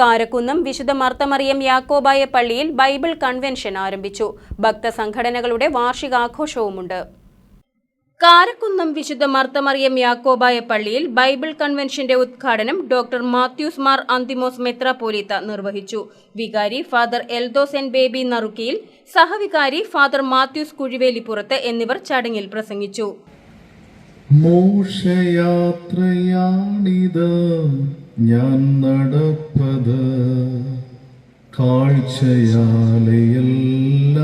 കാരക്കുന്നം വിശുദ്ധ മർത്തമറിയം യാക്കോബായ പള്ളിയിൽ Bible convention ആരംഭിച്ചു. ഭക്തസംഘടനകളുടെ വാർഷികാഘോഷവുമുണ്ട്. കാരക്കുന്നം വിശുദ്ധ മർത്തമറിയം യാക്കോബായ പള്ളിയിൽ ബൈബിൾ കൺവെൻഷന്റെ ഉദ്ഘാടനം ഡോക്ടർ മാത്യൂസ് മാർ അന്തിമോസ് മെത്രാപോലീത്ത നിർവഹിച്ചു. വികാരി ഫാദർ എൽദോസ് എൻ ബേബി നറുക്കിയിൽ സഹവികാരി ഫാദർ മാത്യൂസ് കുഴിവേലിപ്പുറത്ത് എന്നിവർ ചടങ്ങിൽ പ്രസംഗിച്ചു. മോക്ഷയാത്രയാണിത്. ഞാൻ നടപ്പത് കാഴ്ചയാലയല്ല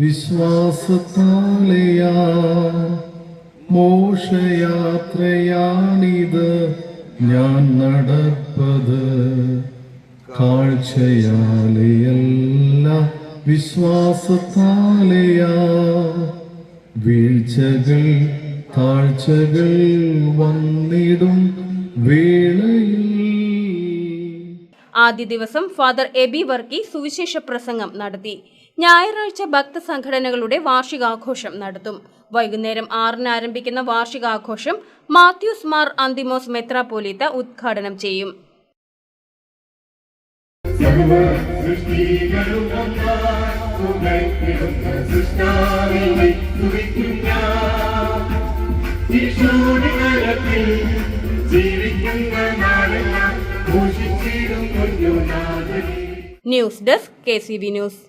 വിശ്വാസത്താലയാ. മോക്ഷയാത്രയാണിത് ഞാൻ നടപ്പത് കാഴ്ചയാലയല്ല വിശ്വാസത്താലയാ. വീഴ്ചകൾ താഴ്ചകൾ വന്നിടും വേളയിൽ. ആദ്യ ദിവസം ഫാദർ എബി വർക്കി സുവിശേഷ പ്രസംഗം നടത്തി. ഞായറാഴ്ച ഭക്തസംഘടനകളുടെ വാർഷികാഘോഷം നടത്തും. വൈകുന്നേരം ആറിന് ആരംഭിക്കുന്ന വാർഷികാഘോഷം മാത്യൂസ് മാർ അന്തിമോസ് മെത്രാപോലീത്ത ഉദ്ഘാടനം ചെയ്യും. ജീവിക്കുന്ന നാളെല്ലാം ഘോഷിച്ചിടും news desk K C B news.